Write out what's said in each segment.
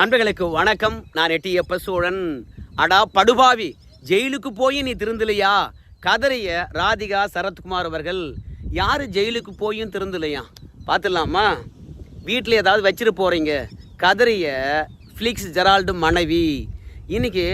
நண்பர்களுக்கு வணக்கம். நான் எட்டியப்ப சோழன் அடா படுபாவி ஜெயிலுக்கு போய் நீ திருந்தலையா? கதறிய ராதிகா சரத்குமார் அவர்கள் யார் ஜெயிலுக்கு போயும் திருந்தலையா? பார்த்துடலாமா வீட்டில் ஏதாவது வச்சிட்டு போகிறீங்க கதறிய ஃபிலிக்ஸ் ஜெரால்டு மனைவி இன்றைக்கி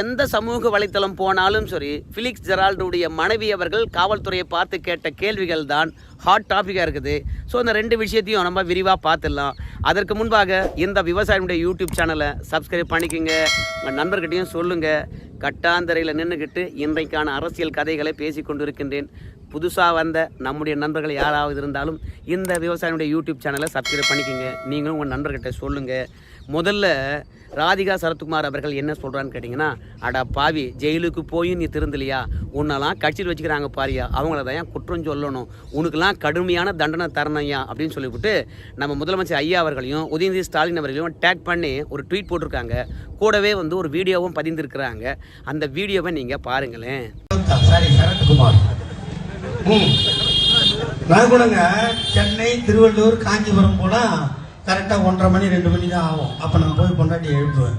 எந்த சமூக வலைத்தளம் போனாலும் சரி ஃபிலிக்ஸ் ஜெரால்டுடைய மனைவி அவர்கள் காவல்துறையை பார்த்து கேட்ட கேள்விகள் தான் ஹாட் டாப்பிக்காக இருக்குது. ஸோ இந்த ரெண்டு விஷயத்தையும் நம்ம விரிவாக பார்த்துடலாம். அதற்கு முன்பாக இந்த விவசாயினுடைய யூடியூப் சேனலை சப்ஸ்கிரைப் பண்ணிக்கோங்க. உங்கள் நண்பர்கிட்டையும் சொல்லுங்கள் கட்டாந்தரையில் நின்றுக்கிட்டு இன்றைக்கான அரசியல் கதைகளை பேசி கொண்டிருக்கின்றேன். புதுசாக வந்த நம்முடைய நண்பர்கள் யாராவது இருந்தாலும் இந்த விவசாயினுடைய யூடியூப் சேனலை சப்ஸ்கிரைப் பண்ணிக்கோங்க. நீங்களும் உங்கள் நண்பர்கிட்ட சொல்லுங்கள் முதல்ல ராதிகா சரத்குமார் அவர்கள் என்ன சொல்கிறான்னு கேட்டிங்கன்னா அடா பாவி ஜெயிலுக்கு போய் நீ திருந்தலையா? உன்னெல்லாம் கட்சியில் வச்சுக்கிறாங்க பாரியா? அவங்கள தான் ஏன் குற்றம் சொல்லணும்? உனக்கெல்லாம் கடுமையான தண்டனை தரணையா அப்படின்னு சொல்லிவிட்டு நம்ம முதலமைச்சர் ஐயா அவர்களையும் உதயநிதி ஸ்டாலின் அவர்களையும் டேக் பண்ணி ஒரு ட்வீட் போட்டிருக்காங்க. கூடவே வந்து ஒரு வீடியோவும் பதிந்திருக்கிறாங்க. அந்த வீடியோவை நீங்கள் பாருங்களேன். சரத்குமார் நான் கூடங்க சென்னை திருவள்ளூர் காஞ்சிபுரம் போனால் கரெக்டாக ஒன்றரை மணி ரெண்டு மணி தான் ஆகும். அப்போ நான் போய் பொண்டாட்டி எழுப்புவேன்.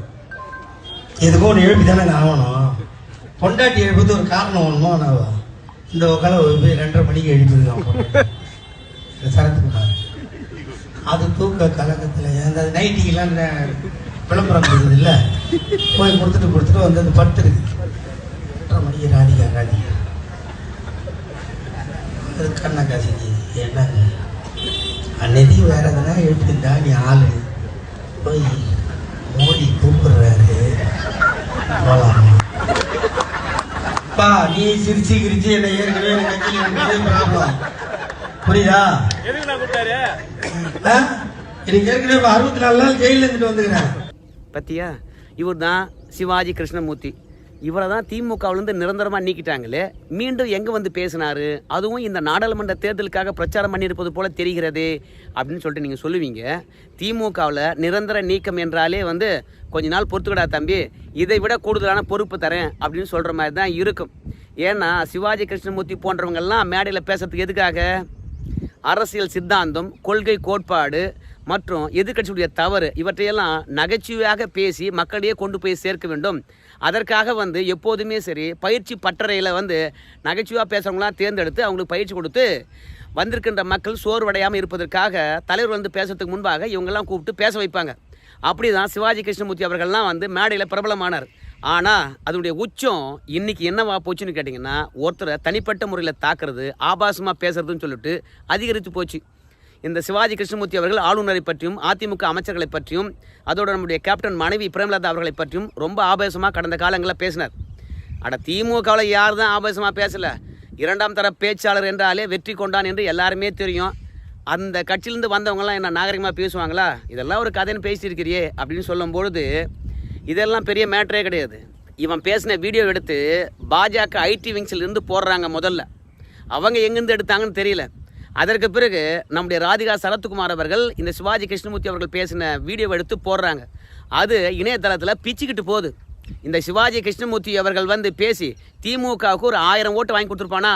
எதுக்கும் ஒன்று எழுப்பி தானே ஆகணும். பொண்டாட்டி எழுப்புறது ஒரு காரணம் ஒன்றுமோ நான் இந்த உக்கால போய் ரெண்டரை மணிக்கு எழுப்பிருக்கான் சரத்குமார் அது தூக்க கலக்கத்தில் அந்த நைட்டிக்கெல்லாம் விளம்பரம் கொடுக்குது இல்லை போய் கொடுத்துட்டு கொடுத்துட்டு வந்து அது படுத்துருக்கு. ரெண்டரை மணிக்கு ராதிகா ராதிகா. அது கண்ணை கசிக்கு என்னங்க? அன்னைக்கு வேற எதனா எழுப்பியிருந்தா நீ ஆளு. போய் மோடி கூப்பிடுறாரு. போலாம்? பா நீ சிரிச்சு கிரிச்சு என்ன ஏற்கனவே எனக்கு ப்ராப்ளம் புரியுதா? எனக்கு ஏற்கனவே அறுபத்தி நாலு நாள் ஜெயில இருந்துட்டு வந்துக்கிறேன். பத்தியா? இவர் தான் சிவாஜி கிருஷ்ணமூர்த்தி. இவரை தான் திமுகவிலேருந்து நிரந்தரமாக நீக்கிட்டாங்களே. மீண்டும் எங்கே வந்து பேசினாரு? அதுவும் இந்த நாடாளுமன்ற தேர்தலுக்காக பிரச்சாரம் பண்ணியிருப்பது போல தெரிகிறது அப்படின்னு சொல்லிட்டு நீங்கள் சொல்லுவீங்க. திமுகவில் நிரந்தர நீக்கம் என்றாலே வந்து கொஞ்ச நாள் பொறுத்துக்கடா தம்பி இதை விட கூடுதலான பொறுப்பு தரேன் அப்படின்னு சொல்கிற மாதிரி தான் இருக்கும். ஏன்னா சிவாஜி கிருஷ்ணமூர்த்தி போன்றவங்கெல்லாம் மேடையில் பேசுறதுக்கு எதுக்காக? அரசியல் சித்தாந்தம் கொள்கை கோட்பாடு மற்றும் எதிர்கட்சியுடைய தவறு இவற்றையெல்லாம் நகைச்சுவையாக பேசி மக்களிடையே கொண்டு போய் சேர்க்க வேண்டும். அதற்காக வந்து எப்போதுமே சரி பயிற்சி பட்டறையில் வந்து நகைச்சுவாக பேசுகிறவங்களாம் தேர்ந்தெடுத்து அவங்களுக்கு பயிற்சி கொடுத்து வந்திருக்கின்ற மக்கள் சோர்வடையாமல் இருப்பதற்காக தலைவர் வந்து பேசுறதுக்கு முன்பாக இவங்கெல்லாம் கூப்பிட்டு பேச வைப்பாங்க. அப்படி தான் சிவாஜி கிருஷ்ணமூர்த்தி அவர்கள்லாம் வந்து மேடையில் பிரபலமானார். ஆனால் அதனுடைய உச்சம் இன்றைக்கி என்னவா போச்சுன்னு கேட்டிங்கன்னா ஒருத்தரை தனிப்பட்ட முறையில் தாக்குறது ஆபாசமாக பேசுறதுன்னு சொல்லிட்டு அதிகரித்து போச்சு. இந்த சிவாஜி கிருஷ்ணமூர்த்தி அவர்கள் ஆளுநரை பற்றியும் அதிமுக அமைச்சர்களை பற்றியும் அதோட நம்முடைய கேப்டன் மனைவி பிரேமலதா அவர்களை பற்றியும் ரொம்ப ஆபாசமாக கடந்த காலங்களில் பேசினார். அட திமுகவில் யார் தான் ஆபாசமாக பேசலை? இரண்டாம் தர பேச்சாளர் என்றாலே வெற்றி கொண்டான் என்று எல்லாருமே தெரியும். அந்த கட்சியிலேருந்து வந்தவங்கலாம் என்ன நாகரிகமாக பேசுவாங்களா? இதெல்லாம் ஒரு கதைன்னு பேசியிருக்கிறியே அப்படின்னு சொல்லும்பொழுது இதெல்லாம் பெரிய மேட்டரே கிடையாது. இவன் பேசின வீடியோ எடுத்து பாஜக ஐடி விங்ஸில் இருந்து போடுறாங்க முதல்ல. அவங்க எங்கேருந்து எடுத்தாங்கன்னு தெரியல. அதற்கு பிறகு நம்முடைய ராதிகா சரத்குமார் அவர்கள் இந்த சிவாஜி கிருஷ்ணமூர்த்தி அவர்கள் பேசின வீடியோவை எடுத்து போடுறாங்க. அது இணையதளத்தில் பிச்சுக்கிட்டு போகுது. இந்த சிவாஜி கிருஷ்ணமூர்த்தி அவர்கள் வந்து பேசி திமுகவுக்கு ஒரு ஆயிரம் ஓட்டு வாங்கி கொடுத்துருப்பானா?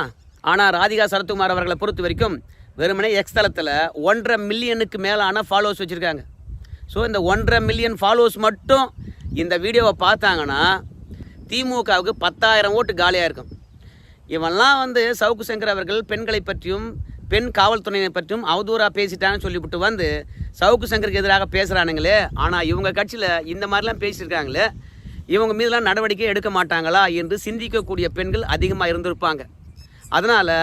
ஆனால் ராதிகா சரத்குமார் அவர்களை பொறுத்த வரைக்கும் வெறுமனே எக்ஸ் தளத்தில் ஒன்றரை மில்லியனுக்கு மேலான ஃபாலோவர்ஸ் வச்சுருக்காங்க. ஸோ இந்த ஒன்றரை மில்லியன் ஃபாலோவர்ஸ் மட்டும் இந்த வீடியோவை பார்த்தாங்கன்னா திமுகவுக்கு பத்தாயிரம் ஓட்டு காலியாக இருக்கும். இவன்லாம் வந்து சவுக்கு சங்கர் அவர்கள் பெண்களை பற்றியும் பெண் காவல்துறையினை பற்றியும் அவதூறாக பேசிட்டான்னு சொல்லிவிட்டு வந்து சவுக்கு சங்கருக்கு எதிராக பேசுகிறானுங்களே ஆனால் இவங்க கட்சியில் இந்த மாதிரிலாம் பேசியிருக்காங்களே. இவங்க மீதெல்லாம் நடவடிக்கை எடுக்க மாட்டாங்களா என்று சிந்திக்கக்கூடிய பெண்கள் அதிகமாக இருந்திருப்பாங்க. அதனால்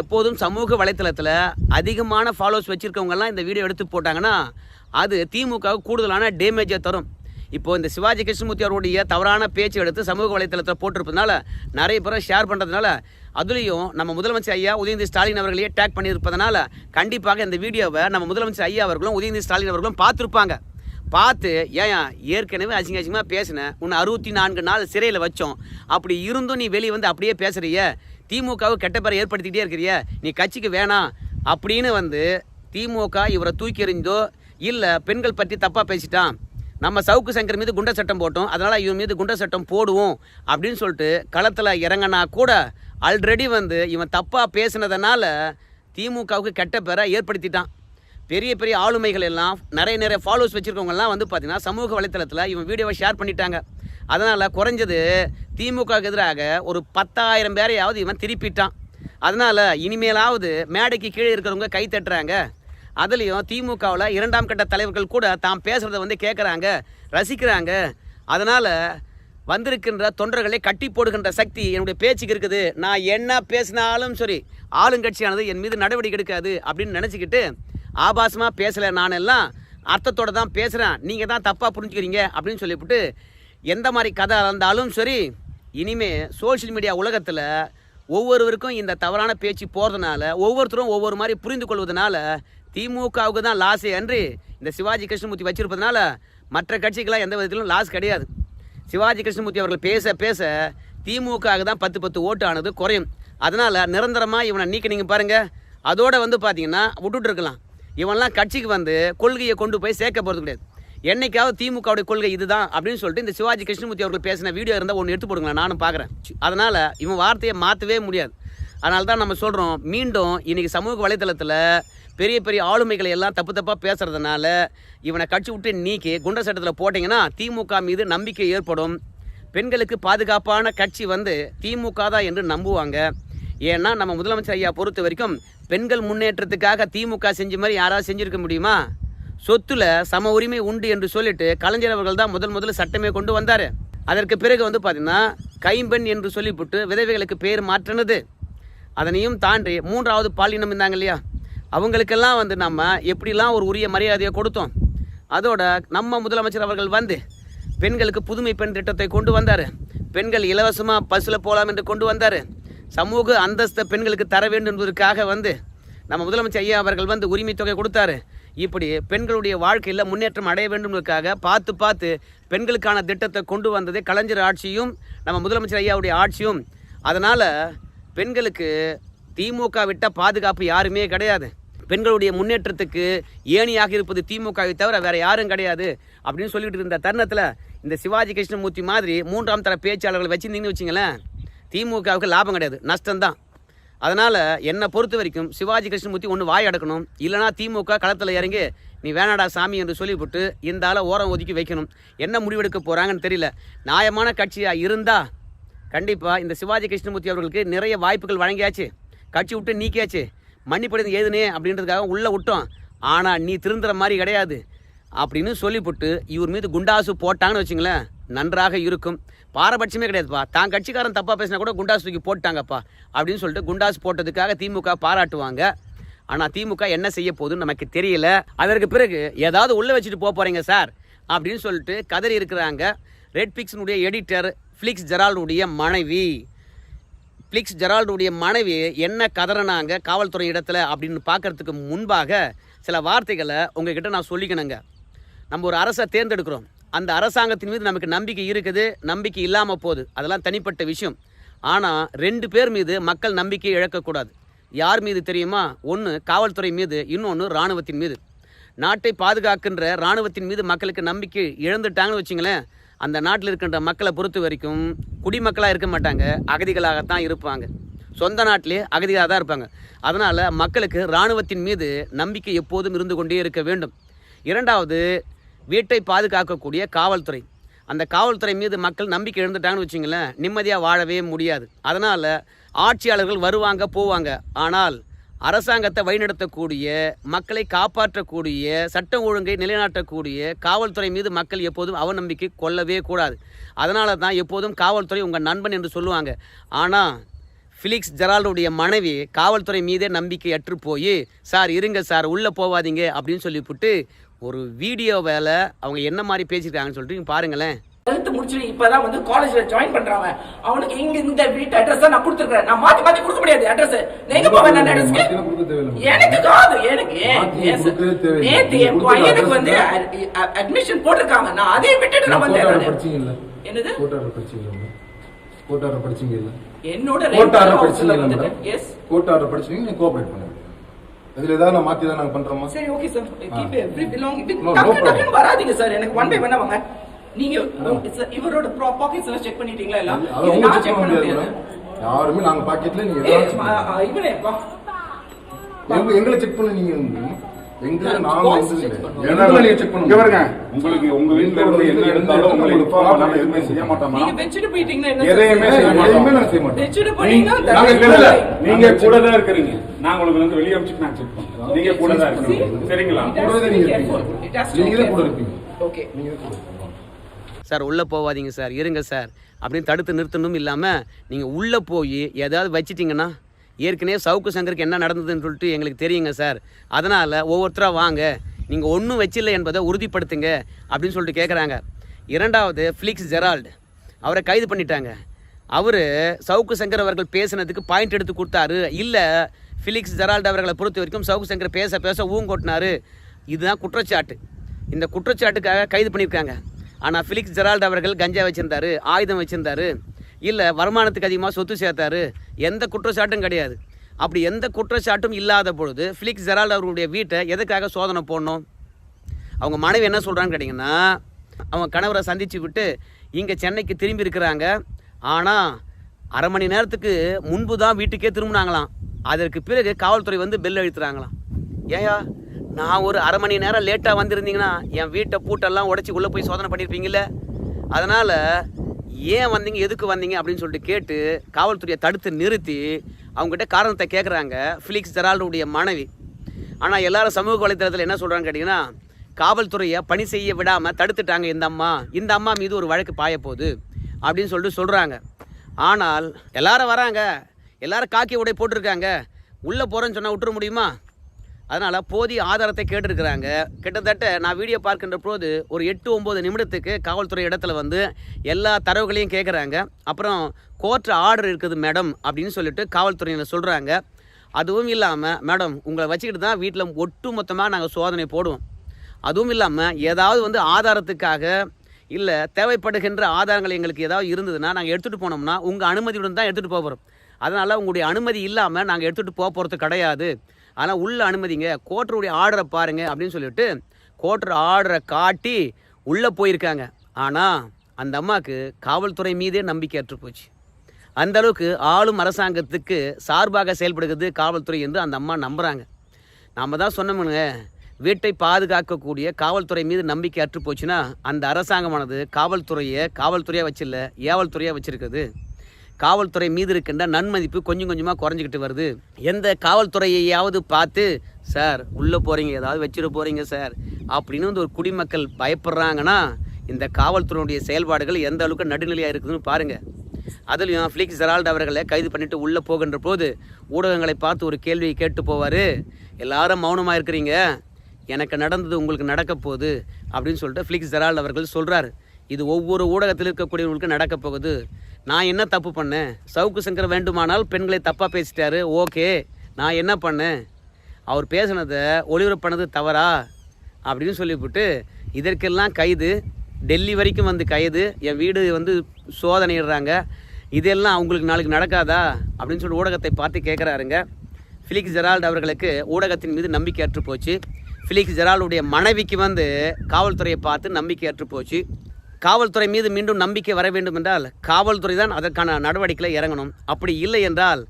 எப்போதும் சமூக வலைத்தளத்தில் அதிகமான ஃபாலோவர்ஸ் வச்சுருக்கவங்கெல்லாம் இந்த வீடியோ எடுத்து போட்டாங்கன்னா அது திமுக கூடுதலான டேமேஜை தரும். இப்போ இந்த சிவாஜி கிருஷ்ணமூர்த்தி அவருடைய தவறான பேச்சு எடுத்து சமூக வலைத்தளத்தில் போட்டிருப்பதுனால நிறைய பேரை ஷேர் பண்ணுறதுனால அதுலேயும் நம்ம முதலமைச்சர் ஐயா உதயநிதி ஸ்டாலின் அவர்களையே டேக் பண்ணியிருப்பதனால கண்டிப்பாக இந்த வீடியோவை நம்ம முதலமைச்சர் ஐயா அவர்களும் உதயநிதி ஸ்டாலின் அவர்களும் பார்த்துருப்பாங்க. பார்த்து ஏன் ஏற்கனவே அசிங்க அசிங்கமாக பேசினேன் உன்னை அறுபத்தி நான்கு நாள் சிறையில் வச்சோம். அப்படி இருந்தும் நீ வெளியே வந்து அப்படியே பேசுகிறிய திமுகவை கெட்ட பேரை ஏற்படுத்திக்கிட்டே இருக்கிறிய? நீ கட்சிக்கு வேணாம் அப்படின்னு வந்து திமுக இவரை தூக்கி எறிந்தோ இல்லை பெண்கள் பற்றி தப்பாக பேசிட்டான்? நம்ம சவுக்கு சங்கர் மீது குண்ட சட்டம் போட்டோம் அதனால் இவன் மீது குண்ட சட்டம் போடுவோம் அப்படின்னு சொல்லிட்டு களத்தில் இறங்கினா கூட ஆல்ரெடி வந்து இவன் தப்பாக பேசினதுனால திமுகவுக்கு கெட்ட பேரை ஏற்படுத்திட்டான். பெரிய பெரிய ஆளுமைகள் எல்லாம் நிறைய நிறைய ஃபாலோவர்ஸ் வச்சுருக்கவங்கலாம் வந்து பார்த்திங்கன்னா சமூக வலைத்தளத்தில் இவன் வீடியோவை ஷேர் பண்ணிட்டாங்க. அதனால் குறைஞ்சது திமுகவுக்கு எதிராக ஒரு பத்தாயிரம் பேரையாவது இவன் திருப்பிட்டான். அதனால் இனிமேலாவது மேடைக்கு கீழே இருக்கிறவங்க கை தட்டுறாங்க. அதுலேயும் திமுகவில் இரண்டாம் கட்ட தலைவர்கள் கூட தாம் பேசுகிறத வந்து கேட்குறாங்க ரசிக்கிறாங்க. அதனால் வந்திருக்கின்ற தொண்டர்களை கட்டி போடுகின்ற சக்தி என்னுடைய பேச்சுக்கு இருக்குது. நான் என்ன பேசினாலும் சரி ஆளுங்கட்சியானது என் மீது நடவடிக்கை எடுக்காது அப்படின்னு நினச்சிக்கிட்டு ஆபாசமாக பேசலை நான் எல்லாம் அர்த்தத்தோடு தான் பேசுகிறேன் நீங்கள் தான் தப்பாக புரிஞ்சுக்கிறீங்க அப்படின்னு சொல்லிவிட்டு எந்த மாதிரி கதை இருந்தாலும் சரி இனிமே சோஷியல் மீடியா உலகத்தில் ஒவ்வொருவருக்கும் இந்த தவறான பேச்சு போகிறதுனால ஒவ்வொருத்தரும் ஒவ்வொரு மாதிரி புரிந்து கொள்வதனால திமுகவுக்கு தான் லாஸே அன்றி இந்த சிவாஜி கிருஷ்ணமூர்த்தி வச்சிருப்பதனால மற்ற கட்சிக்கெல்லாம் எந்த விதத்திலும் லாஸ் கிடையாது. சிவாஜி கிருஷ்ணமூர்த்தி அவர்கள் பேச பேச திமுகவுக்கு தான் பத்து பத்து ஓட்டு ஆனது குறையும். அதனால் நிரந்தரமாக இவனை நீக்கி நீங்கள் பாருங்கள் அதோடு வந்து பார்த்தீங்கன்னா விட்டுட்டு இருக்கலாம். இவன்லாம் கட்சிக்கு வந்து கொள்கையை கொண்டு போய் சேர்க்க போகிறது கிடையாது. என்னைக்காவது திமுகவுடைய கொள்கை இதுதான் அப்படின்னு சொல்லிட்டு இந்த சிவாஜி கிருஷ்ணமூர்த்தி அவர்கள் பேசின வீடியோ இருந்தால் ஒன்று எடுத்து போடுங்களேன் நானும் பார்க்குறேன் அதனால் இவன் வார்த்தையை மாற்றவே முடியாது. அதனால தான் நம்ம சொல்கிறோம் மீண்டும் இன்றைக்கி சமூக வலைத்தளத்தில் பெரிய பெரிய ஆளுமைகளை எல்லாம் தப்பு தப்பாக பேசுறதுனால இவனை கட்சி விட்டு நீக்கி குண்டர் சட்டத்தில் போட்டிங்கன்னா திமுக மீது நம்பிக்கை ஏற்படும். பெண்களுக்கு பாதுகாப்பான கட்சி வந்து திமுக தான் என்று நம்புவாங்க. ஏன்னா நம்ம முதலமைச்சர் ஐயா பொறுத்த வரைக்கும் பெண்கள் முன்னேற்றத்துக்காக திமுக செஞ்ச மாதிரி யாராவது செஞ்சிருக்க முடியுமா? சொத்துல சம உரிமை உண்டு என்று சொல்லிட்டு கலைஞர் அவர்கள் தான் முதல் முதல்ல சட்டமே கொண்டு வந்தார். அதற்கு பிறகு வந்து பார்த்தீங்கன்னா கைம்பெண் என்று சொல்லிவிட்டு விதவைகளுக்கு பேர் மாற்றினது. அதனையும் தாண்டி மூன்றாவது பாலினம் இருந்தாங்க இல்லையா? அவங்களுக்கெல்லாம் வந்து நம்ம எப்படிலாம் ஒரு உரிய மரியாதையை கொடுத்தோம்? அதோட நம்ம முதலமைச்சர் அவர்கள் வந்து பெண்களுக்கு புதுமை பெண் திட்டத்தை கொண்டு வந்தார். பெண்கள் இலவசமாக பஸ்ஸில் போகலாம் என்று கொண்டு வந்தார். சமூக அந்தஸ்தை பெண்களுக்கு தர வேண்டும் என்பதற்காக வந்து நம்ம முதலமைச்சர் ஐயா அவர்கள் வந்து உரிமை தொகை கொடுத்தாரு. இப்படி பெண்களுடைய வாழ்க்கையில் முன்னேற்றம் அடைய வேண்டும்ன்றதுக்காக பார்த்து பார்த்து பெண்களுக்கான திட்டத்தை கொண்டு வந்ததே கலைஞர் ஆட்சியும் நம்ம முதலமைச்சர் ஐயாவுடைய ஆட்சியும். அதனால் பெண்களுக்கு திமுக விட்ட பாதுகாப்பு யாருமே கிடையாது. பெண்களுடைய முன்னேற்றத்துக்கு ஏணியாக இருப்பது திமுகவை தவிர வேற யாரும் கிடையாது அப்படின்னு சொல்லிட்டு இருந்த தருணத்தில் இந்த சிவாஜி கிருஷ்ணமூர்த்தி மாதிரி மூன்றாம் தர பேச்சாளர்கள் வச்சுருந்தீங்கன்னு வச்சிங்களேன் திமுகவுக்கு லாபம் கிடையாது நஷ்டம்தான். அதனால் என்னை பொறுத்த வரைக்கும் சிவாஜி கிருஷ்ணமூர்த்தி ஒன்று வாய் அடக்கணும் இல்லைனா திமுக களத்தில் இறங்கி நீ வேணாடா சாமி என்று சொல்லிவிட்டு இந்த ஆளை ஓரம் ஒதுக்கி வைக்கணும். என்ன முடிவெடுக்க போகிறாங்கன்னு தெரியல. நியாயமான கட்சியாக இருந்தால் கண்டிப்பாக இந்த சிவாஜி கிருஷ்ணமூர்த்தி அவர்களுக்கு நிறைய வாய்ப்புகள் வழங்கியாச்சு. கட்சி விட்டு நீக்கியாச்சு. மன்னிப்படைந்து ஏதுனே அப்படின்றதுக்காக உள்ளே விட்டோம். ஆனால் நீ திருந்துற மாதிரி கிடையாது. அப்படின்னு சொல்லிவிட்டு இவர் மீது குண்டாசு போட்டாங்கன்னு வச்சுங்களேன் நன்றாக இருக்கும். பாரபட்சமே கிடையாதுப்பா. தான் கட்சிக்காரன் தப்பாக பேசினா கூட குண்டாசு தூக்கி போட்டாங்கப்பா அப்படின்னு சொல்லிட்டு குண்டாசு போட்டதுக்காக திமுக பாராட்டுவாங்க. ஆனால் திமுக என்ன செய்ய போகுதுன்னு நமக்கு தெரியல. அதற்கு பிறகு ஏதாவது உள்ளே வச்சுட்டு போக போகிறீங்க சார் அப்படின்னு சொல்லிட்டு கதறி இருக்கிறாங்க. ரெட் பிக்ஸினுடைய எடிட்டர் ஃப்ளிக்ஸ் ஜெரால்டுடைய மனைவி. ஃப்ளிக்ஸ் ஜெரால்டுடைய மனைவி என்ன கதறினாங்க காவல்துறை இடத்துல அப்படின்னு பார்க்கறதுக்கு முன்பாக சில வார்த்தைகளை உங்ககிட்ட நான் சொல்லிக்கணுங்க. நம்ம ஒரு அரசை தேர்ந்தெடுக்கிறோம். அந்த அரசாங்கத்தின் மீது நமக்கு நம்பிக்கை இருக்குது நம்பிக்கை இல்லாமல் போகுது. அதெல்லாம் தனிப்பட்ட விஷயம். ஆனால் ரெண்டு பேர் மீது மக்கள் நம்பிக்கையை இழக்கக்கூடாது. யார் மீது தெரியுமா? ஒன்று காவல்துறை மீது இன்னொன்று இராணுவத்தின் மீது. நாட்டை பாதுகாக்கின்ற இராணுவத்தின் மீது மக்களுக்கு நம்பிக்கை இழந்துட்டாங்கன்னு வச்சுங்களேன் அந்த நாட்டில் இருக்கின்ற மக்களை பொறுத்த வரைக்கும் குடிமக்களாக இருக்க மாட்டாங்க அகதிகளாகத்தான் இருப்பாங்க. சொந்த நாட்டிலே அகதிகளாக தான் இருப்பாங்க. அதனால் மக்களுக்கு இராணுவத்தின் மீது நம்பிக்கை எப்போதும் இருந்து கொண்டே இருக்க வேண்டும். இரண்டாவது வீட்டை பாதுகாக்கக்கூடிய காவல்துறை. அந்த காவல்துறை மீது மக்கள் நம்பிக்கை இழந்துட்டாங்கன்னு வச்சிங்களேன் நிம்மதியாக வாழவே முடியாது. அதனால் ஆட்சியாளர்கள் வருவாங்க போவாங்க. ஆனால் அரசாங்கத்தை வழிநடத்தக்கூடிய மக்களை காப்பாற்றக்கூடிய சட்டம் ஒழுங்கை நிலைநாட்டக்கூடிய காவல்துறை மீது மக்கள் எப்போதும் அவநம்பிக்கை கொள்ளவே கூடாது. அதனால தான் எப்போதும் காவல்துறை உங்கள் நண்பன் என்று சொல்லுவாங்க. ஆனால் ஃபிலிக்ஸ் ஜெரால்டுடைய மனைவி காவல்துறை மீதே நம்பிக்கை அற்று போய் சார் இருங்க சார் உள்ளே போவாதீங்க அப்படின்னு சொல்லிவிட்டு ஒரு வீடியோ வேலை அவங்க என்ன மாதிரி பேசியிருக்காங்கன்னு சொல்லிட்டு பாருங்களேன். டுவெல்த் முடிச்சுட்டு இப்பதான் வந்து காலேஜ்ல ஜாயின் பண்றாங்க அவனுக்கு இங்க இந்த வீட்டு அட்ரஸ் தான் நான் கொடுத்துருக்கேன் நான் மாத்தி மாத்தி கொடுக்க முடியாது அட்ரஸ் எங்க போவேன் நான் அட்ரஸ்க்கு. எனக்கு காது எனக்கு. நேத்து என் பையனுக்கு வந்து. அட்மிஷன் போட்டிருக்காங்க நான் அதையும் விட்டுட்டு நான் வந்தேன்? என்னது கோட்டார? கோட்டார படிச்சீங்கல்ல? என்னோட கோட்டார படிச்சீங்கல்ல வந்துட்டு madam? எஸ் கோட்டார படிச்சீங்க, நீங்க cooperate பண்ணுங்க. இதுல ஏதாவது நான் மாத்தி தான் நாங்க பண்றோமா? சரி okay sir keep every belong no டக்கு. டக்குன்னு வராதீங்க சார் எனக்கு ஒன் பை ஒன் வாங்க நீங்க இவரோட பாக்கெட்ஸ் எல்லாம் செக் பண்ணிட்டீங்களா எல்லாம்? நான் செக் பண்ண முடியாது. யாருமே நாங்க பாக்கெட்ல நீங்க இவனே எங்களை செக் பண்ண நீங்க உங்களுக்கு உங்க வீட்டுல இருந்து என்ன எடுத்தாலும் உங்களுக்கு எதுவுமே செய்ய மாட்டோம் எதையுமே செய்ய? மாட்டோம். நீங்க கூட தான் இருக்கிறீங்க. நாங்க உங்களுக்கு வந்து வெளியே அமைச்சு செக் பண்றோம் நீங்க கூட தான் இருக்கீங்க. சரிங்களா நீங்க கூட. இருப்பீங்க. நீங்க கூட இருப்பீங்க சார் உள்ளே போகாதீங்க சார் இருங்க சார். அப்படின்னு தடுத்து நிறுத்தணும் இல்லாமல் நீங்கள் உள்ளே போய் ஏதாவது வச்சிட்டிங்கன்னா ஏற்கனவே சவுக்கு சங்கருக்கு என்ன நடந்ததுன்னு சொல்லிட்டு எங்களுக்கு தெரியுங்க சார். அதனால் ஒவ்வொருத்தராக வாங்க. நீங்கள் ஒன்றும் வச்சில்லை என்பதை உறுதிப்படுத்துங்க அப்படின்னு சொல்லிட்டு கேட்குறாங்க இரண்டாவது ஃபிலிக்ஸ் ஜெரால்டு அவரை கைது பண்ணிட்டாங்க. அவர் சவுக்கு சங்கர் அவர்கள் பேசினதுக்கு பாயிண்ட் எடுத்து கொடுத்தாரு. இல்லை ஃபிலிக்ஸ் ஜெரால்டு அவர்களை பொறுத்த வரைக்கும் சவுக்கு சங்கர் பேச பேச ஊங்கொட்டினாரு. இதுதான் குற்றச்சாட்டு. இந்த குற்றச்சாட்டுக்காக கைது பண்ணியிருக்காங்க. ஆனால் ஃபிலிக்ஸ் ஜெரால்டு அவர்கள் கஞ்சா வச்சுருந்தாரு ஆயுதம் வச்சுருந்தாரு இல்லை வருமானத்துக்கு அதிகமாக சொத்து சேர்த்தாரு எந்த குற்றச்சாட்டும் கிடையாது. அப்படி எந்த குற்றச்சாட்டும் இல்லாத பொழுது ஃபிலிக்ஸ் ஜெரால்டு அவர்களுடைய வீட்டை எதுக்காக சோதனை போடணும்? அவங்க மனைவி என்ன சொல்கிறான்னு கேட்டிங்கன்னா அவங்க கணவரை சந்தித்து விட்டு இங்கே சென்னைக்கு திரும்பி இருக்கிறாங்க. ஆனால் அரை மணி நேரத்துக்கு முன்பு தான் வீட்டுக்கே திரும்பினாங்களாம். அதற்கு பிறகு காவல்துறை வந்து பெல் அழுத்துறாங்களாம் ஏயா நான் ஒரு அரை மணி நேரம் லேட்டாக வந்திருந்தீங்கன்னா என் வீட்டை பூட்டெல்லாம் உடச்சி உள்ளே போய் சோதனை பண்ணியிருப்பீங்கல்ல அதனால் ஏன் வந்தீங்க எதுக்கு வந்தீங்க அப்படின்னு சொல்லிட்டு கேட்டு காவல்துறையை தடுத்து நிறுத்தி அவங்ககிட்ட காரணத்தை கேட்குறாங்க ஃபிலிக்ஸ் ஜெரால்டுடைய மனைவி. ஆனால் எல்லாரும் சமூக வலைத்தளத்தில் என்ன சொல்கிறாங்க கேட்டிங்கன்னா காவல்துறையை பணி செய்ய விடாமல் தடுத்துட்டாங்க இந்த அம்மா. இந்த அம்மா மீது ஒரு வழக்கு பாயப்போகுது அப்படின்னு சொல்லிட்டு சொல்கிறாங்க ஆனால் எல்லாரும் வராங்க. எல்லாரும் காக்கி உடை போட்டிருக்காங்க. உள்ளே போகிறேன்னு சொன்னால் விட்டுற முடியுமா? அதனால் போதிய ஆதாரத்தை கேட்டிருக்கிறாங்க. கிட்டத்தட்ட நான் வீடியோ பார்க்கின்ற போது ஒரு எட்டு ஒம்பது நிமிடத்துக்கு காவல்துறை இடத்துல வந்து எல்லா தரவுகளையும் கேட்குறாங்க அப்புறம் கோர்ட் ஆர்டர் இருக்குது மேடம் அப்படின்னு சொல்லிட்டு காவல்துறையினர் சொல்கிறாங்க அதுவும் இல்லாமல் மேடம் உங்களை வச்சுக்கிட்டு தான் வீட்டில் ஒட்டு மொத்தமாக நாங்கள் சோதனை போடுவோம். அதுவும் இல்லாமல் ஏதாவது வந்து ஆதாரத்துக்காக இல்லை தேவைப்படுகின்ற ஆதாரங்கள் எங்களுக்கு ஏதாவது இருந்ததுன்னா நாங்கள் எடுத்துகிட்டு போனோம்னா உங்கள் அனுமதியுடன் தான் எடுத்துகிட்டு போகிறோம் அதனால் உங்களுடைய அனுமதி இல்லாமல் நாங்கள் எடுத்துகிட்டு போக போகிறது கிடையாது. ஆனால் உள்ளே அனுமதிங்க. கோர்ட்டருடைய ஆர்டரை பாருங்கள் அப்படின்னு சொல்லிட்டு கோர்ட்டர் ஆர்டரை காட்டி உள்ளே போயிருக்காங்க. ஆனால் அந்த அம்மாவுக்கு காவல்துறை மீதே நம்பிக்கை அற்று போச்சு. அந்த அளவுக்கு ஆளும் அரசாங்கத்துக்கு சார்பாக செயல்படுகிறது காவல்துறை என்று அந்த அம்மா நம்புகிறாங்க நாம தான் சொன்னோமுங்க வீட்டை பாதுகாக்கக்கூடிய காவல்துறை மீது நம்பிக்கை அற்று போச்சுன்னா அந்த அரசாங்கமானது காவல்துறையை காவல்துறையாக வச்சில்ல ஏவல்துறையாக வச்சுருக்குது காவல்துறை மீது இருக்கின்ற நன்மதிப்பு கொஞ்சம் கொஞ்சமாக குறைஞ்சிக்கிட்டு வருது. எந்த காவல்துறையையாவது பார்த்து சார் உள்ளே போகிறீங்க ஏதாவது வச்சிட போகிறீங்க சார் அப்படின்னு வந்து ஒரு குடிமக்கள் பயப்படுறாங்கன்னா இந்த காவல்துறையுடைய செயல்பாடுகள் எந்த அளவுக்கு நடுநிலையாக இருக்குதுன்னு பாருங்கள் அதுலேயும் ஃபிலிக்ஸ் ஜெரால்ட் அவர்களை கைது பண்ணிட்டு உள்ளே போகின்ற போது ஊடகங்களை பார்த்து ஒரு கேள்வியை கேட்டு போவார். எல்லாரும் மௌனமாக இருக்கிறீங்க. எனக்கு நடந்தது உங்களுக்கு நடக்க போகுது அப்படின்னு சொல்லிட்டு ஃபிலிக்ஸ் ஜெரால்ட் அவர்கள் சொல்கிறார் இது ஒவ்வொரு ஊடகத்தில் இருக்கக்கூடியவங்களுக்கு நடக்க போகுது. நான் என்ன தப்பு பண்ணேன்? சவுக்கு சங்கர் வேண்டுமானால் பெண்களை தப்பாக பேசிட்டாரு. ஓகே. நான் என்ன பண்ணேன்? அவர் பேசுனதை ஒளிபரப்பானது பண்ணது தவறா? அப்படின்னு சொல்லிவிட்டு இதற்கெல்லாம் கைது. டெல்லி வரைக்கும் வந்து கைது. என் வீடு வந்து சோதனையிடுறாங்க. இதெல்லாம் அவங்களுக்கு நாளைக்கு நடக்காதா? அப்படின்னு சொல்லி ஊடகத்தை பார்த்து கேட்குறாருங்க ஃபிலிக்ஸ் ஜெரால்ட் அவர்களுக்கு ஊடகத்தின் மீது நம்பிக்கை அற்று போச்சு ஃபிலிக்ஸ் ஜெரால்டுடைய மனைவிக்கு வந்து காவல்துறையை பார்த்து நம்பிக்கை அற்று போச்சு காவல்துறை மீது மீண்டும் நம்பிக்கை வர வேண்டும் என்றால் காவல்துறை தான் அதற்கான நடவடிக்கையில் இறங்கணும். அப்படி இல்லை என்றால்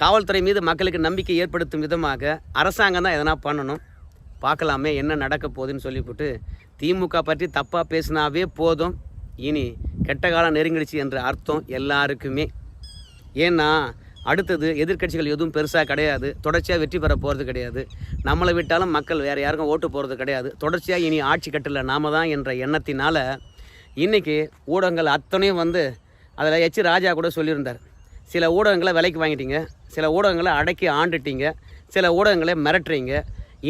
காவல்துறை மீது மக்களுக்கு நம்பிக்கை ஏற்படுத்தும் விதமாக அரசாங்கம் தான் எதனா பண்ணணும். பார்க்கலாமே என்ன நடக்க போகுதுன்னு சொல்லிவிட்டு திமுக பற்றி தப்பாக பேசினாவே போதும். இனி கெட்ட காலம் நெருங்கிடுச்சு என்ற அர்த்தம் எல்லாருக்குமே. ஏன்னா அடுத்தது எதிர்க்கட்சிகள் எதுவும் பெருசாக கிடையாது. தொடர்ச்சியாக வெற்றி பெற போகிறது கிடையாது. நம்மளை விட்டாலும் மக்கள் வேறு யாருக்கும் ஓட்டு போகிறது கிடையாது. தொடர்ச்சியாக இனி ஆட்சி கட்டில் நாம தான் என்ற எண்ணத்தினால இன்றைக்கி ஊடகங்கள் அத்தனையும் வந்து அதில் எச் ராஜா கூட சொல்லியிருந்தார். சில ஊடகங்களை விலைக்கு வாங்கிட்டீங்க சில ஊடகங்களை அடக்கி ஆண்டுட்டீங்க சில ஊடகங்களை மிரட்டுறீங்க.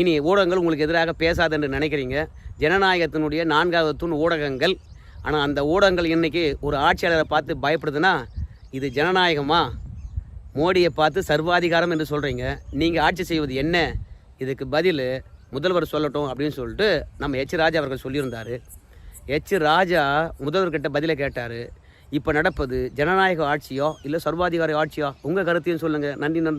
இனி ஊடகங்கள் உங்களுக்கு எதிராக பேசாது என்று நினைக்கிறீங்க. ஜனநாயகத்தினுடைய நான்காவது தூண் ஊடகங்கள். ஆனால் அந்த ஊடகங்கள் இன்றைக்கி ஒரு ஆட்சியாளரை பார்த்து பயப்படுதுன்னா இது ஜனநாயகமா? மோடியை பார்த்து சர்வாதிகாரம் என்று சொல்கிறீங்க நீங்கள் ஆட்சி செய்வது என்ன? இதுக்கு பதில் முதல்வர் சொல்லட்டும் அப்படின்னு சொல்லிட்டு நம்ம எச் ராஜா அவர்கள் சொல்லியிருந்தார். எச் ராஜா முதல்வர்கிட்ட பதிலை கேட்டார். இப்போ நடப்பது ஜனநாயக ஆட்சியோ இல்லை சர்வாதிகார ஆட்சியோ? உங்கள் கருத்தையும் சொல்லுங்கள் நன்றி நண்பர்